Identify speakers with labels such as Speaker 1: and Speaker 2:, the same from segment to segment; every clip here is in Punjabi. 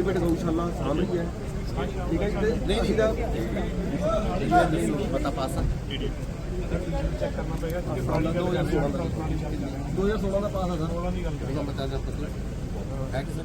Speaker 1: ਹੈ ਪ੍ਰਾਈਵੇਟ ਗਊਸ਼ਾਲਾ ਸਾਂਭ ਰਹੀ ਹੈ। ਠੀਕ ਹੈ ਜੀ ਨਹੀਂ ਅਸੀਂ ਤਾਂ
Speaker 2: ਪਤਾ ਪਾਸਾ
Speaker 1: ਚੈੱਕ ਕਰਨਾ ਪਏਗਾ 2016 ਦਾ। 2016 ਦਾ ਪਾਸ ਆ ਸਰ।
Speaker 2: ਉਹਦਾ ਬਤਾ ਜਾ ਪਤਾ ਹੈ ਕਿ ਸਰ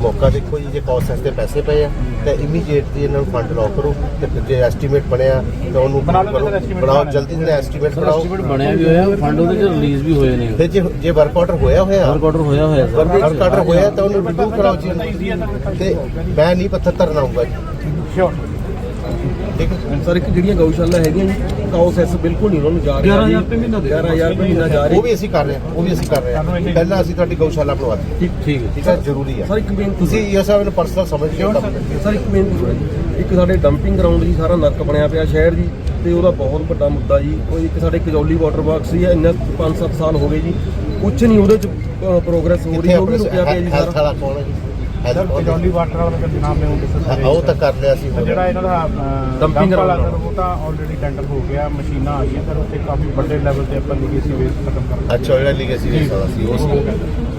Speaker 2: ਮੌਕਾ ਦੇਖੋ ਜੀ ਜੇ ਕਾਸਟ ਤੇ ਪੈਸੇ ਪਏ ਆ ਤਾਂ ਇਮੀਡੀਏਟਲੀ ਇਹਨਾਂ ਨੂੰ ਫੰਡ ਲਾਓ ਕਰੋ ਤੇ ਫਿਰ ਜੇ ਐਸਟੀਮੇਟ ਬਣਿਆ ਤਾਂ ਉਹਨੂੰ ਬਣਾਓ
Speaker 3: ਬਣਾ
Speaker 2: ਜਲਦੀ ਨਾਲ ਐਸਟੀਮੇਟ ਬਣਾਓ।
Speaker 4: ਐਸਟੀਮੇਟ ਬਣਿਆ ਵੀ ਹੋਇਆ ਫੰਡ ਉਹਦੇ ਚ ਰਿਲੀਜ਼ ਵੀ ਹੋਏ ਨੇ।
Speaker 2: ਫਿਰ ਜੇ ਜੇ ਵਰਕ ਆਰਡਰ ਹੋਇਆ ਹੋਇਆ
Speaker 4: ਵਰਕ ਆਰਡਰ ਹੋਇਆ ਹੋਇਆ ਸਰ।
Speaker 2: ਵਰਕ ਆਰਡਰ ਹੋਇਆ ਤਾਂ ਉਹਨੂੰ ਰਿਵਿਊ ਕਰਾਓ ਜੀ। ਤੇ ਮੈਂ ਨਹੀਂ ਪੱਥਰ ਧਰਨਾ ਆਊਗਾ ਜੀ।
Speaker 3: ਸ਼ੋਰ
Speaker 2: ਠੀਕ ਹੈ?
Speaker 1: ਸਰ ਇੱਕ ਜਿਹੜੀਆਂ ਗਊਸ਼ਾਲਾ ਹੈਗੀਆਂ ਜੀ ਕਾਉਸੈਸ ਬਿਲਕੁਲ ਨਹੀਂ ਉਹਨਾਂ ਨੂੰ ਜਾ ਰਿਹਾ
Speaker 4: 11,000 ਰੁਪਏ ਮਹੀਨਾ ਦੇ
Speaker 1: 11000 ਰੁਪਏ ਮਹੀਨਾ ਜਾ
Speaker 2: ਉਹ
Speaker 1: ਰਿਹਾ
Speaker 2: ਵੀ ਅਸੀਂ ਕਰ ਰਹੇ ਹਾਂ ਉਹ ਵੀ ਅਸੀਂ ਕਰ ਰਹੇ ਹਾਂ। ਪਹਿਲਾਂ ਅਸੀਂ ਤੁਹਾਡੀ ਗਊਸ਼ਾਲਾ ਬਣਵਾਤੀ।
Speaker 4: ਠੀਕ ਠੀਕ ਹੈ
Speaker 2: ਠੀਕ ਹੈ। ਜ਼ਰੂਰੀ ਹੈ।
Speaker 1: ਸਰ ਇੱਕ ਬੇਨਤੀ
Speaker 2: ਤੁਸੀਂ ਇਹ ਸਾਹਿਬ ਨੂੰ ਪਰਸਨਲ ਸਮਝ ਕੇ ਹੋ।
Speaker 1: ਸਰ ਇੱਕ ਬੇਨਤੀ ਇੱਕ ਸਾਡੇ ਡੰਪਿੰਗ ਗਰਾਊਂਡ ਜੀ ਸਾਰਾ ਨਰਕ ਬਣਿਆ ਪਿਆ ਸ਼ਹਿਰ ਜੀ ਤੇ ਉਹਦਾ ਬਹੁਤ ਵੱਡਾ ਮੁੱਦਾ ਜੀ। ਉਹ ਇੱਕ ਸਾਡੇ ਕਜੌਲੀ ਵਾਟਰ ਵਰਕਸ ਸੀ ਇੰਨਾ 5-7 ਸਾਲ ਹੋ ਗਏ ਜੀ। ਕੁਝ ਨਹੀਂ ਉਹਦੇ ਚ ਪ੍ਰੋਗਰੈਸ ਹੋ ਰਹੀ ਉਹ ਵੀ ਰੁਕਿਆ ਪਿਆ ਜੀ
Speaker 2: ਹੈਲਥ
Speaker 1: ਸਾਰਾ।
Speaker 2: ਵਾਲਾ ਕੌਣ ਹੈ ਜੀ?
Speaker 3: ਸਰ
Speaker 2: ਹੈਲਥ
Speaker 3: ਕਜੌਲੀ ਵਾਟਰ ਵਾਲਾ ਦਾ ਨਾਮ ਮੈਂ ਉਹ ਦੱਸ
Speaker 2: ਹਾਂ, ਉਹ ਤਾਂ ਕਰ ਲਿਆ ਸੀ
Speaker 3: ਸਰ ਜਿਹੜਾ ਇਹਨਾਂ ਦਾ
Speaker 1: Dumping
Speaker 3: ਡੰਪਿੰਗ ਵਾਲਾ
Speaker 1: ground
Speaker 3: ਸਰ ਉਹ ਤਾਂ ਆਲਰੇਡੀ ਟੈਂਡਰ ਹੋ ਗਿਆ ਮਸ਼ੀਨਾਂ ਆ ਗਈਆਂ ਸਰ ਉੱਥੇ ਕਾਫੀ ਵੱਡੇ ਲੈਵਲ ਤੇ ਆਪਾਂ ਲਿਖੀ ਸੀ ਵੇਸਟ ਖਤਮ ਕਰਨਾ
Speaker 2: ਅੱਛਾ ਜਿਹੜਾ ਲੀਗੇਸੀ ਰੇਸ ਵਾਲਾ ਸੀ ਉਹ ਸੀ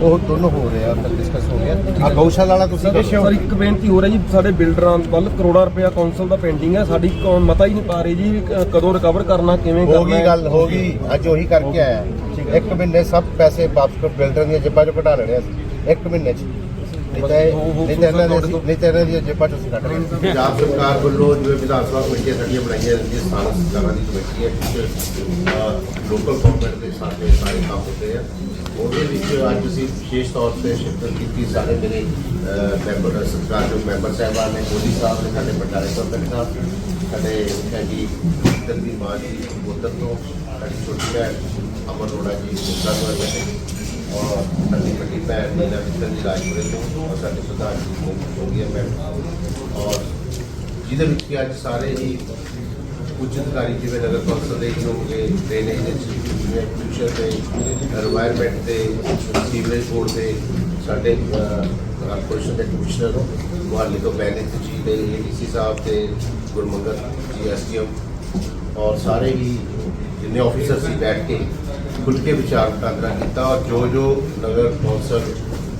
Speaker 2: ਉਹ ਦੋਨੋਂ ਹੋ ਰਹੇ ਆ ਤਾਂ ਡਿਸਕਸ ਹੋ ਗਿਆ। ਆ ਗਊਸ਼ਾਲਾ ਵਾਲਾ ਤੁਸੀਂ ਕਰੋ।
Speaker 1: ਸਰ ਇੱਕ ਬੇਨਤੀ ਹੋ ਰਹੀ ਜੀ ਸਾਡੇ ਬਿਲਡਰਾਂ ਵੱਲ ਕਰੋੜਾਂ ਰੁਪਇਆ ਕੌਂਸਲ ਦਾ ਪੈਂਡਿੰਗ ਹੈ ਸਾਡੀ ਕੌਣ ਮਤਾ ਹੀ ਨਹੀਂ ਪਾ ਰਹੀ ਜੀ ਕਦੋਂ ਰਿਕਵਰ ਕਰਨਾ ਕਿਵੇਂ ਕਰਨਾ
Speaker 2: ਹੋ ਗਈ
Speaker 1: ਹੈ।
Speaker 2: ਗੱਲ ਹੋ ਗਈ। ਅੱਜ ਉਹੀ ਕਰਕੇ ਆਇਆ। ਇੱਕ ਮਹੀਨੇ ਸਭ ਪੈਸੇ ਵਾਪਸ ਕਰ ਬਿਲਡਰ ਦੀਆਂ ਜੇਬਾਂ ਚੋਂ ਕਢਾ ਲੈਣੇ ਅਸੀਂ। ਇੱਕ ਮਹੀਨੇ ਚ। ਨਹੀਂ ਤਾਂ ਇਹ- ਨਹੀਂ ਤਾਂ ਇਹਨਾਂ ਦੇ ਨਹੀਂ ਤਾਂ ਇਹਨਾਂ ਦੀਆਂ ਜੇਬਾਂ ਚੋਂ ਅਸੀਂ ਕੱਢ ਲੈਣੇ ਪੰਜਾਬ ਸਰਕਾਰ ਵੱਲੋਂ ਜਿਵੇਂ ਵਿਧਾਨ ਸਭਾ ਕਮੇਟੀਆਂ ਸਾਡੀਆਂ ਬਣਾਈਆਂ ਜਾਂਦੀਆਂ ਸਥਾਨਕ ਸਰਕਾਰਾਂ ਦੀ ਕਮੇਟੀ ਹੈ ਲੋਕਲ ਗਵਰਨਮੈਂਟ ਦੇ ਸਾਡੇ ਸਾਰੇ ਕੰਮ ਹੁੰਦੇ ਆ। ਉਹਦੇ ਵਿੱਚ ਅੱਜ ਅਸੀਂ ਵਿਸ਼ੇਸ਼ ਤੌਰ ਤੇ ਸ਼ਿਰਕਤ ਕੀਤੀ ਸਾਰੇ ਮੇਰੇ ਮੈਂਬਰ ਸਰਕਾਰ ਦੇ ਮੈਂਬਰ ਸਾਹਿਬਾਨ ਨੇ ਮੋਦੀ ਸਾਹਿਬ ਨੇ ਸਾਡੇ ਬੰਡਾਰੇ ਤੋਂ ਸਾਹਿਬ ਸਾਡੇ ਹੈ ਜੀ ਦਲਵੀਰ ਮਾਨ ਜੀ ਉਧਰ ਤੋਂ ਸਾਡੀ ਛੋਟੀ ਭੈਣ ਅਮਰ ਅਰੋੜਾ ਜੀ ਮੁਕਤਾ ਤੋਂ ਔਰ ਸਾਡੀ ਵੱਡੀ ਭੈਣ ਦੀ ਨਵਿੰਦਰ ਜੀ ਰਾਜਪੁਰੇ ਤੋਂ ਔਰ ਸਾਡੇ ਪ੍ਰਧਾਨ ਜੀ ਜੋਗੀਆ ਮੈਡਮ ਔਰ ਜਿਹਦੇ ਵਿੱਚ ਕਿ ਅੱਜ ਸਾਰੇ ਹੀ ਉੱਚ ਅਧਿਕਾਰੀ ਜਿਵੇਂ ਨਗਰ ਕੌਂਸਲ ਦੇ ਹੋਗੇ ਡਰੇਨੇਜ ਦੇ ਜਿਵੇਂ ਫਿਊਚਰ ਦੇ এনवायरमेंट ਦੇ ਸੀਵਰੇਜ ਬੋਰਡ ਦੇ ਸਾਡੇ ਕਾਰਪੋਰੇਸ਼ਨ ਦੇ ਕਮਿਸ਼ਨਰ ਮੁਹਾਲੀ ਤੋਂ ਬੈਨਿਤ ਜੀ ਦੇ ਏਡੀਸੀ ਸਾਹਿਬ ਤੇ ਗੁਰਮੰਗਲ ਜੀ ਐਸਡੀਐਮ ਔਰ ਸਾਰੇ ਹੀ ਜਿੰਨੇ ਆਫੀਸਰ ਸੀ ਬੈਠ ਕੇ ਖੁੱਲ ਕੇ ਵਿਚਾਰ ਵਟਾਂਦਰਾ ਕੀਤਾ ਔਰ ਜੋ ਜੋ ਨਗਰ ਕੌਂਸਲ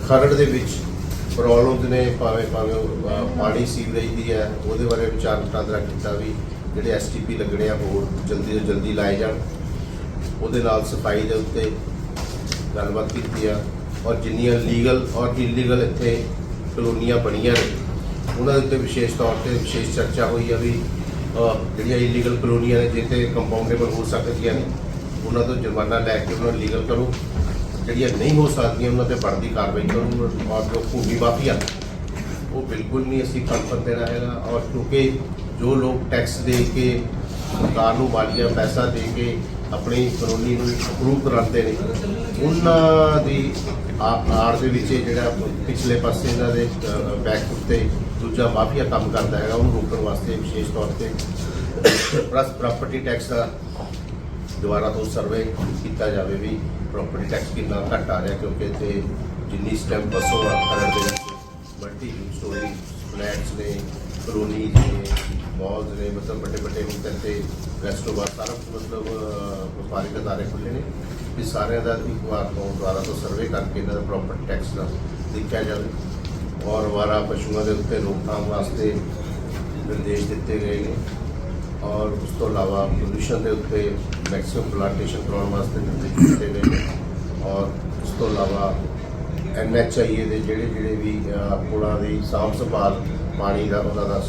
Speaker 2: ਖਰੜ ਦੇ ਵਿੱਚ ਪ੍ਰੋਬਲਮਸ ਨੇ ਭਾਵੇਂ ਭਾਵੇਂ ਉਹ, ਪਾਣੀ ਸੀਵਰੇਜ ਦੀ ਹੈ ਉਹਦੇ ਬਾਰੇ ਵਿਚਾਰ ਵਟਾਂਦਰਾ ਕੀਤਾ ਵੀ ਜਿਹੜੇ ਐਸਟੀਪੀ ਲੱਗਣੇ ਆ ਹੋਰ ਜਲਦੀ ਤੋਂ ਜਲਦੀ ਲਾਏ ਜਾਣ। ਉਹਦੇ ਨਾਲ ਸਫ਼ਾਈ ਦੇ ਉੱਤੇ ਗੱਲਬਾਤ ਕੀਤੀ ਆ ਔਰ ਜਿੰਨੀਆਂ ਲੀਗਲ ਔਰ ਇਲੀਗਲ ਇੱਥੇ ਕਲੋਨੀਆਂ ਬਣੀਆਂ ਨੇ ਉਹਨਾਂ ਦੇ ਉੱਤੇ ਵਿਸ਼ੇਸ਼ ਤੌਰ ਤੇ ਵਿਸ਼ੇਸ਼ ਚਰਚਾ ਹੋਈ ਆ ਵੀ ਜਿਹੜੀਆਂ ਇਲੀਗਲ ਕਲੋਨੀਆਂ ਨੇ ਜਿੱਥੇ ਕੰਪਾਊਂਡੇਬਲ ਹੋ ਸਕਦੀਆਂ ਨੇ ਉਹਨਾਂ ਤੋਂ ਜੁਰਮਾਨਾ ਲੈ ਕੇ ਉਹਨਾਂ ਨੂੰ ਲੀਗਲ ਕਰੋ ਜਿਹੜੀਆਂ ਨਹੀਂ ਹੋ ਸਕਦੀਆਂ ਉਹਨਾਂ ਤੇ ਬਣਦੀ ਕਾਰਵਾਈ ਕਰੋ ਔਰ ਜੋ ਭੂਮੀ ਮਾਫੀਆ ਉਹ ਬਿਲਕੁਲ ਨਹੀਂ ਅਸੀਂ ਕੰਫਰ ਦੇਣਾ ਹੈਗਾ। ਔਰ ਕਿਉਂਕਿ ਜੋ ਲੋਕ ਟੈਕਸ ਦੇ ਕੇ, ਸਰਕਾਰ ਨੂੰ ਮਾਲੀਆ ਪੈਸਾ ਦੇ ਕੇ ਆਪਣੀ ਕਲੋਨੀ ਨੂੰ ਅਪਰੂਵ ਕਰਾਉਂਦੇ ਨੇ, ਉਹਨਾਂ ਦੀ ਆ- ਆੜ ਦੇ ਵਿੱਚ ਜਿਹੜਾ ਪਿਛਲੇ ਪਾਸੇ ਇਹਨਾਂ ਦੇ ਬੈਕ ਉੱਤੇ ਦੂਜਾ ਮਾਫੀਆ ਕੰਮ ਕਰਦਾ ਹੈਗਾ, ਉਹਨੂੰ ਰੋਕਣ ਵਾਸਤੇ ਵਿਸ਼ੇਸ਼ ਤੌਰ ਤੇ। ਪ੍ਰਸ ਪ੍ਰਾਪਰਟੀ ਟੈਕਸ ਦਾ ਦੁਬਾਰਾ ਤੋਂ ਸਰਵੇ ਕੀਤਾ ਜਾਵੇ ਵੀ ਪ੍ਰੋਪਰਟੀ ਟੈਕਸ ਕਿੰਨਾ ਘੱਟ ਆ ਰਿਹਾ ਕਿਉਂਕਿ ਇੱਥੇ ਜਿੰਨੀ ਸਟੈਂਪ ਬਸੋ ਆ ਖਰੜ ਦੇ ਵਿੱਚ ਮਲਟੀ ਸਟੋਰੀ ਫਲੈਟਸ ਨੇ ਕਲੋਨੀ ਨੇ ਮਾਲਸ ਨੇ ਮਤਲਬ ਵੱਡੇ ਵੱਡੇ ਹੁਣ ਤੱਕ ਤੇ ਰੈਸਟੋ ਸਾਰਾ ਮਤਲਬ ਅਹ, ਵਪਾਰਿਕ ਅਦਾਰੇ ਖੁੱਲੇ ਨੇ। ਵੀ ਸਾਰਿਆਂ ਦਾ ਇੱਕ ਵਾਰ ਤੋਂ ਦੁਬਾਰਾ ਤੋਂ ਸਰਵੇ ਕਰਕੇ ਇਹਨਾਂ ਦਾ ਪ੍ਰੋਪਰਟੀ ਟੈਕਸ ਦਾ ਦੇਖਿਆ ਜਾਵੇ। ਔਰ ਵਾਰਾ ਪਸ਼ੂਆਂ ਦੇ ਉੱਤੇ ਰੋਕਥਾਮ ਵਾਸਤੇ ਨਿਰਦੇਸ਼ ਦਿੱਤੇ ਗਏ ਨੇ। ਔਰ ਉਸ ਤੋਂ ਇਲਾਵਾ ਪੋਲੂਸ਼ਨ ਦੇ ਉੱਤੇ ਮੈਕਸਿਮਮ ਪਲਾਂਟੇਸ਼ਨ ਕਰਾਉਣ ਵਾਸਤੇ ਨਿਰਦੇਸ਼ ਦਿੱਤੇ ਗਏ ਨੇ ਔਰ ਉਸ ਤੋਂ ਇਲਾਵਾ ਐਨਐਚਆਈਏ ਦੇ ਜਿਹੜੇ ਜਿਹੜੇ ਵੀ ਪੁਲਾਂ ਦੀ ਸਾਂਭ ਸੰਭਾਲ ਪਾਣੀ ਦਾ ਉਹਨਾਂ ਦਾ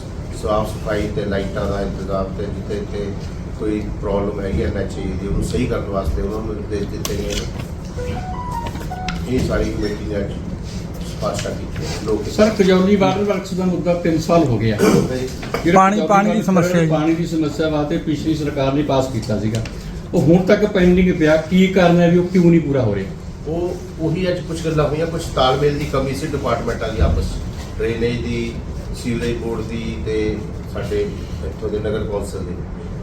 Speaker 2: ਸਾਫ਼ ਸਫ਼ਾਈ ਤੇ ਲਾਈਟਾਂ ਦਾ ਇੰਤਜ਼ਾਮ ਤੇ ਜਿੱਥੇ ਤੇ ਕੋਈ ਪ੍ਰੋਬਲਮ ਹੈਗੀ ਐਨਐਚਆਈਏ ਦੀ ਉਹਨੂੰ ਸਹੀ ਕਰਨ ਵਾਸਤੇ ਉਹਨਾਂ ਨੂੰ ਨਿਰਦੇਸ਼ ਦਿੱਤੇ ਗਏ ਨੇ ਇਹ ਸਾਰੀ ਕਮੇਟੀ ਨੇ ਅੱਜ ਸਪਸ਼ਟ ਕੀਤੀ ਹੈ। ਲੋਕ
Speaker 5: ਸਰ ਕਜੌਲੀ ਵਾਟਰ ਵਰਕਸ ਦਾ ਮੁੱਦਾ 3 ਸਾਲ ਹੋ ਗਿਆ
Speaker 3: ਪਾਣੀ- ਪਾਣੀ ਦੀ ਸਮੱਸਿਆ।
Speaker 5: ਪਾਣੀ ਦੀ ਸਮੱਸਿਆ ਵਾਸਤੇ ਪਿਛਲੀ ਸਰਕਾਰ ਨੇ ਪਾਸ ਕੀਤਾ ਸੀਗਾ ਉਹ ਹੁਣ ਤੱਕ ਪੈਂਡਿੰਗ ਪਿਆ ਕੀ ਕਾਰਨ ਹੈ ਵੀ ਉਹ ਕਿਉਂ ਨਹੀਂ ਪੂਰਾ ਹੋ ਰਿਹਾ?
Speaker 2: ਉਹ ਉਹੀ ਅੱਜ ਕੁਝ ਗੱਲਾਂ ਹੋਈਆਂ ਕੁਝ ਤਾਲਮੇਲ ਦੀ ਕਮੀ ਸੀ ਡਿਪਾਰਟਮੈਂਟਾਂ ਦੀ ਆਪਸ। ਡਰੇਨੇਜ ਦੀ ਸੀਵਰੇਜ ਬੋਰਡ ਦੀ ਤੇ ਸਾਡੇ ਇੱਥੋਂ ਦੇ ਨਗਰ ਕੌਂਸਲ ਦੀ।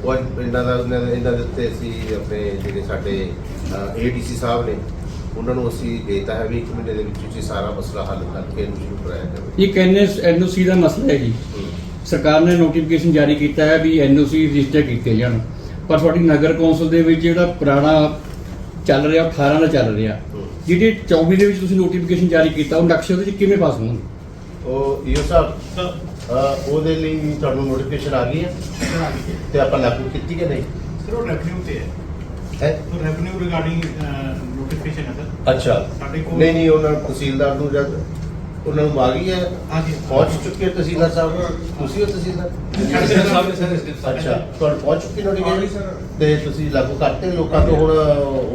Speaker 2: ਉਹ ਅੱਜ ਇਹਨਾਂ ਦਾ ਇਹਨਾਂ ਦੇ ਇਹਨਾਂ ਦੇ ਉੱਤੇ ਅਸੀਂ ਆਪਣੇ ਜਿਹੜੇ ਸਾਡੇ ਏਡੀਸੀ ਸਾਹਿਬ ਨੇ ਉਹਨਾਂ ਨੂੰ ਅਸੀਂ ਦੇਤਾ ਹੈ ਵੀ ਇੱਕ ਮਹੀਨੇ ਦੇ ਵਿੱਚ ਵਿੱਚ ਸਾਰਾ ਮਸਲਾ ਹੱਲ ਕਰਕੇ ਇਹਨੂੰ ਸ਼ੁਰੂ ਕਰਾਇਆ ਜਾਵੇ।
Speaker 5: ਇਹ ਕਹਿੰਦੇ ਐਨਓਸੀ ਦਾ ਮਸਲਾ ਹੈ ਜੀ। ਸਰਕਾਰ ਨੇ ਨੋਟੀਫਿਕੇਸ਼ਨ ਜਾਰੀ ਕੀਤਾ ਹੈ ਵੀ ਐਨਓਸੀ ਰਜਿਸਟਰ ਕੀਤੇ ਜਾਣ। ਪਰ ਤੁਹਾਡੀ ਨਗਰ ਕੌਂਸਲ ਦੇ ਵਿੱਚ ਜਿਹੜਾ ਪੁਰਾਣਾ ਚੱਲ ਰਿਹਾ ਉਹ 18 ਦਾ ਚੱਲ ਰਿਹਾ। ਜਿਹੜੇ 24 ਦੇ ਵਿੱਚ ਤੁਸੀਂ ਨੋਟੀਫਿਕੇਸ਼ਨ ਜਾਰੀ ਕੀਤਾ ਉਹ ਨਕਸ਼ੇ ਉਹਦੇ ਵਿੱਚ ਕਿਵੇਂ ਪਾਸ ਹੋਣਗੇ?
Speaker 2: ਉਹ ਇਹੋ ਸਾਹਿਬ ਉਹਦੇ ਲਈ ਤੁਹਾਨੂੰ ਨੋਟੀਫਿਕੇਸ਼ਨ ਆ ਗਈ ਹੈ ਤੇ ਆਪਾਂ ਲਾਗੂ ਕੀਤੀ ਕਿ ਨਹੀਂ?
Speaker 3: ਸਰ ਉਹ ਰੈਵਨਿਊ ਤੇ ਹੈ।
Speaker 2: ਹੈ?
Speaker 3: ਰੈਵਨਿਊ ਰਿਗਾਰਡਿੰਗ ਨੋਟੀਫਿਕੇਸ਼ਨ ਹੈ ਸਰ
Speaker 2: ਅੱਛਾ।
Speaker 3: ਸਾਡੇ ਕੋਲ-
Speaker 2: ਨਹੀਂ ਨਹੀਂ ਉਹਨਾਂ ਨੂੰ ਤਹਿਸੀਲਦਾਰ ਨੂੰ ਜਦ ਉਹਨਾਂ ਨੂੰ ਆ ਗਈ ਹੈ
Speaker 3: ਹਾਂਜੀ
Speaker 2: ਪਹੁੰਚ ਚੁੱਕੇ ਹੋ ਤਹਿਸੀਲਦਾਰ ਸਾਹਿਬ ਤੁਸੀਂ ਹੋ ਤਹਿਸੀਲਦਾਰ? ਅੱਛਾ ਤੁਹਾਨੂੰ ਪਹੁੰਚ ਚੁੱਕੀ ਨੋਟੀਫਿਕੇਸ਼ਨ ਤੇ ਤੁਸੀਂ ਲਾਗੂ ਕਰਤੇ ਲੋਕਾਂ ਤੋਂ ਹੁਣ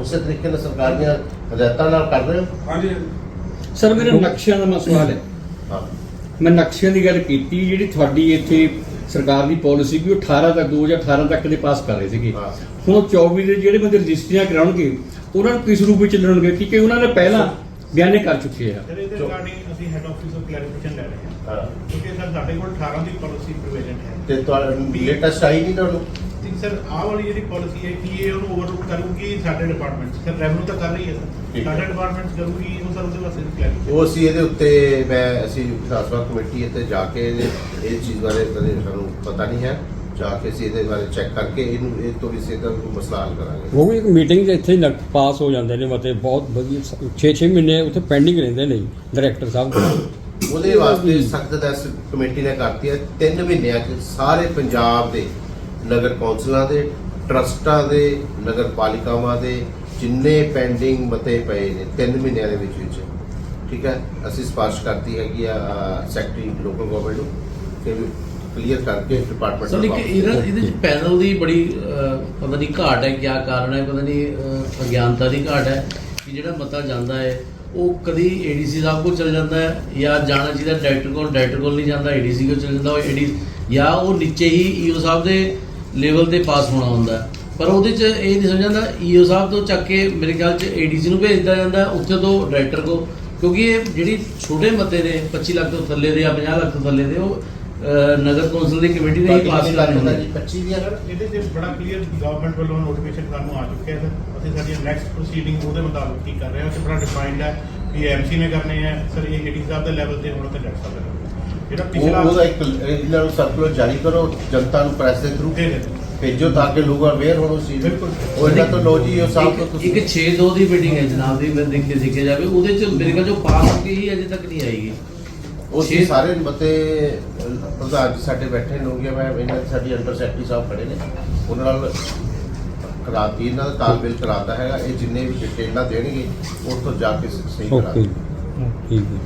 Speaker 2: ਉਸੇ ਤਰੀਕੇ ਨਾਲ ਸਰਕਾਰ ਦੀਆਂ ਹਦਾਇਤਾਂ ਨਾਲ ਕਰ ਰਹੇ ਹੋ?
Speaker 5: ਸਰ ਮੇਰਾ ਨਕਸ਼ਿਆਂ ਦਾ ਮਸਲਾ ਹੈ।
Speaker 2: ਹਾਂ।
Speaker 5: ਮੈਂ ਨਕਸ਼ਿਆਂ ਦੀ ਗੱਲ ਕੀਤੀ ਜਿਹੜੀ ਤੁਹਾਡੀ ਇੱਥੇ ਸਰਕਾਰ ਦੀ ਪਾਲਿਸੀ ਵੀ ਉਹ 18 ਤੱਕ 2018 ਤੱਕ ਦੇ ਪਾਸ ਕਰ ਰਹੇ ਸੀਗੇ। ਹੁਣ ਉਹ 24 ਦੇ ਜਿਹੜੇ ਬੰਦੇ ਰਜਿਸਟਰੀਆਂ ਕਰਾਉਣਗੇ ਉਹਨਾਂ ਨੂੰ ਕਿਸ ਰੂਪ ਵਿੱਚ ਚੱਲਣਗੇ? ਕਿਉਂਕਿ ਉਹਨਾਂ ਨੇ ਪਹਿਲਾਂ ਬਿਆਨੇ ਕਰ ਚੁੱਕੇ ਆ
Speaker 3: ਸਰ ਇਹਦੇ ਰਿਗਾਰਡਿੰਗ ਅਸੀਂ ਹੈਡ ਆਫਿਸ ਤੋਂ ਕਲੈਰੀਫਿਕੇਸ਼ਨ ਲੈ ਰਹੇ ਹਾਂ।
Speaker 2: ਹਾਂ।
Speaker 3: ਕਿਉਂਕਿ ਸਰ ਸਾਡੇ ਕੋਲ 18 ਦੀ ਪਾਲਿਸੀ ਪ੍ਰੋਵੀਜ਼ਨ ਹੈ।
Speaker 2: ਤੇ ਤੁਹਾਡਾ ਲੇਟੈਸਟ ਆਈ ਨਹੀਂ ਤੁਹਾਨੂੰ?
Speaker 3: ਤੇ ਸਰ ਆਹ ਵਾਲੀ ਜਿਹੜੀ ਪਾਲਿਸੀ ਹੈ ਕਿ ਇਹ ਉਹਨੂੰ ਓਵਰਲੁੱਕ ਕਰੂਗੀ ਸਾਡੇ ਡਿਪਾਰਟਮੈਂਟ ਸਰ ਰੈਵਨਿਊ ਤਾਂ ਕਰ ਰਹੀ ਹੈ ਸਰ। ਸਾਡੇ ਡਿਪਾਰਟਮੈਂਟ ਕਰੂਗੀ ਉਹ ਸਰ ਉਹਦੇ ਵਾਸਤੇ ਕਲੈਰੀਫਿਕੇਸ਼ਨ
Speaker 2: ਉਹ ਅਸੀਂ ਇਹਦੇ ਉੱਤੇ ਮੈਂ ਅਸੀਂ ਵਿਧਾਨ ਸਭਾ ਕਮੇਟੀ ਇੱਥੇ ਜਾ ਕੇ ਇਹ ਚੀਜ਼ ਬਾਰੇ ਸਾਨੂੰ ਪਤਾ ਨਹੀਂ ਹੈ। ਜਾ ਕੇ ਅਸੀਂ ਇਹਦੇ ਬਾਰੇ ਚੈੱਕ ਕਰਕੇ ਇਹਨੂੰ ਇਹ ਤੋਂ ਵੀ ਸਿੱਧਾ ਮਸਲਾ ਹੱਲ ਕਰਾਂਗੇ।
Speaker 6: ਉਹ ਵੀ ਇੱਕ ਮੀਟਿੰਗ 'ਚ ਇੱਥੇ ਹੀ ਪਾਸ ਹੋ ਜਾਂਦੇ ਨੇ ਮਤੇ ਬਹੁਤ ਵਧੀਆ 6-6 ਮਹੀਨੇ ਉੱਥੇ ਪੈਂਡਿੰਗ ਰਹਿੰਦੇ ਨੇ ਡਾਇਰੈਕਟਰ ਸਾਹਿਬ।
Speaker 2: ਉਹਦੇ ਵਾਸਤੇ ਸਖਤ ਦਸ ਕਮੇਟੀ ਨੇ ਕਰਤੀ ਹੈ 3 ਮਹੀਨਿਆਂ 'ਚ ਸਾਰੇ ਪੰਜਾਬ ਦੇ ਨਗਰ ਕੌਂਸਲਾਂ ਦੇ ਟਰਸਟਾਂ ਦੇ ਨਗਰ ਪਾਲਿਕਾਵਾਂ ਦੇ ਜਿੰਨੇ ਪੈਂਡਿੰਗ ਮਤੇ ਪਏ ਨੇ 3 ਮਹੀਨਿਆਂ ਦੇ ਵਿੱਚ ਵਿੱਚ। ਠੀਕ ਹੈ? ਅਸੀਂ ਸਿਫਾਰਿਸ਼ ਕਰਤੀ ਹੈਗੀ ਆ ਸੈਕਟਰੀ ਲੋਕਲ ਗਵਰਨਮੈਂਟ ਨੂੰ ਕਿ ਵੀ ਕਲੀਅਰ ਕਰਕੇ ਡਿਪਾਰਟਮੈਂਟ
Speaker 4: ਸਰ ਇੱਕ ਇਹਦਾ ਇਹਦੇ ਚ ਪੈਨਲ ਦੀ ਬੜੀ ਪਤਾ ਨਹੀਂ ਘਾਟ ਹੈ ਕੀ ਕਾਰਨ ਹੈ ਪਤਾ ਨਹੀਂ ਅਗਿਆਨਤਾ ਦੀ ਘਾਟ ਹੈ ਕਿ ਜਿਹੜਾ ਮਤਾ ਜਾਂਦਾ ਹੈ ਉਹ ਕਦੀ ਏਡੀਸੀ ਸਾਹਿਬ ਕੋਲ ਚਲ ਜਾਂਦਾ ਹੈ ਜਾਂ ਜਾਣਾ ਚਾਹੀਦਾ ਡਾਇਰੈਕਟਰ ਕੋਲ ਡਾਇਰੈਕਟਰ ਕੋਲ ਨਹੀਂ ਜਾਂਦਾ ਏਡੀਸੀ ਕੋਲ ਚਲ ਜਾਂਦਾ ਉਹ ਏਡੀ ਜਾਂ ਉਹ ਨੀਚੇ ਹੀ ਈਓ ਸਾਹਿਬ ਦੇ ਲੈਵਲ ਤੇ ਪਾਸ ਹੋਣਾ ਹੁੰਦਾ। ਪਰ ਉਹਦੇ ਚ ਇਹ ਨਹੀਂ ਸਮਝ ਜਾਂਦਾ ਈਓ ਸਾਹਿਬ ਤੋਂ ਚੱਕ ਕੇ ਮੇਰੇ ਖਿਆਲ ਚ ਏਡੀਸੀ ਨੂੰ ਭੇਜ ਦਿੱਤਾ ਜਾਂਦਾ ਉੱਥੇ ਤੋਂ ਡਾਇਰੈਕਟਰ ਕੋ ਕਿਉਂਕਿ ਇਹ ਜਿਹੜੀ ਛੋਟੇ ਮਤੇ ਨੇ 25 ਲੱਖ ਤੋਂ ਥੱਲੇ ਦੇ ਜਾਂ 50 ਲੱਖ ਤੋਂ ਥੱਲੇ ਦੇ ਉਹ ਨਗਰ ਕੌਂਸਲ ਦੀ ਕਮੇਟੀ ਨੇ ਹੀ ਪਾਸ ਕਰਨੇ ਹੁੰਦੇ ਨੇ
Speaker 2: 25 ਦੀਆਂ
Speaker 3: ਸਰ ਇਹਦੇ ਤੇ ਬੜਾ ਕਲੀਅਰ ਗਵਰਨਮੈਂਟ ਵੱਲੋਂ ਨੋਟੀਫਿਕੇਸ਼ਨ ਸਾਨੂੰ ਆ ਚੁੱਕਿਆ ਹੈ ਸਰ। ਅਸੀਂ ਸਾਡੀ ਨੈਕਸਟ ਪ੍ਰੋਸੀਡਿੰਗ ਉਹਦੇ ਮੁਤਾਬਕ ਕੀ ਕਰ ਰਹੇ ਹਾਂ ਉਹ 'ਚ ਬੜਾ ਡਿਫਾਈਨਡ ਹੈ ਕਿ ਐਮਸੀ ਨੇ ਕਰਨੇ ਹੈ ਸਰ ਇਹ ਏਡੀ ਸਾਹਿਬ ਦੇ ਲੈਵਲ ਤੇ ਹੁਣ ਤੇ ਡਾਇਰੈਕਟ ਸਾਹਿਬ ਦੇ ਤੇ। ਜਿਹੜਾ ਪਿਛਲਾ
Speaker 2: ਉਹਦਾ ਇੱਕ ਇਹਨਾਂ ਨੂੰ ਸਰਕੂਲਰ ਜਾਰੀ ਕਰੋ ਜਨਤਾ ਨੂੰ ਪ੍ਰੈਸ ਦੇ ਥਰੂ ਭੇਜੋ ਤਾਂ ਕਿ ਲੋਕ ਅਵੇਅਰ ਹੋਣ ਉਸ ਚੀਜ਼ ਤੋਂ।
Speaker 3: ਬਿਲਕੁਲ।
Speaker 2: ਉਹ ਇਹਨਾਂ ਤੋਂ ਲੋ ਜੀ ਉਹ ਸਾਹਿਬ ਤੋਂ
Speaker 4: ਇੱਕ-
Speaker 2: ਤੁਸੀਂ।
Speaker 4: ਇੱਕ 6-2 ਦੀ ਮੀਟਿੰਗ ਹੈ ਜਨਾਬ ਦੀ ਮੈਂ ਦੇਖ ਕੇ ਦੇਖਿਆ ਜਾਵੇ। ਉਹਦੇ ਚ ਮੇਰੇ ਖਿਆਲ ਜੋ ਪਾਸ ਗਈ ਹੀ ਅਜੇ ਤੱਕ ਨਹੀਂ ਆਏਗੀ।
Speaker 2: ਉਹ
Speaker 4: ਛੇ-
Speaker 2: ਸਾਰੇ ਮਤੇ ਪ੍ਰਧਾਨ ਜੀ ਸਾਡੇ ਬੈਠੇ ਨੇ ਹੋ ਗਿਆ ਮੈਂ ਇਹਨਾਂ ਦੀ ਸਾਡੀ ਅੰਡਰ ਸੈਕਟਰੀ ਸਾਹਿਬ ਖੜੇ ਨੇ। ਉਹਨਾਂ ਨਾਲ ਕਰਾਤੀ ਇਹਨਾਂ ਦਾ ਤਾਲਮੇਲ ਕਰਾਤਾ ਹੈਗਾ। ਇਹ ਜਿੰਨੇ ਵੀ ਡਿਟੇਲਾਂ ਦੇਣਗੇ ਉਹ ਤੋਂ ਜਾ ਕੇ ਸਹੀ ਕਰਾ
Speaker 6: ਓਕੇ ਠੀਕ ਹੈ।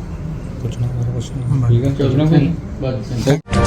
Speaker 6: ਪੁੱਛਣਾ ਹੋਰ ਕੁਛ ਨਹੀਂ। ਠੀਕ ਹੈ ਚਲਣਾ ਫਿਰ
Speaker 5: ਬਸ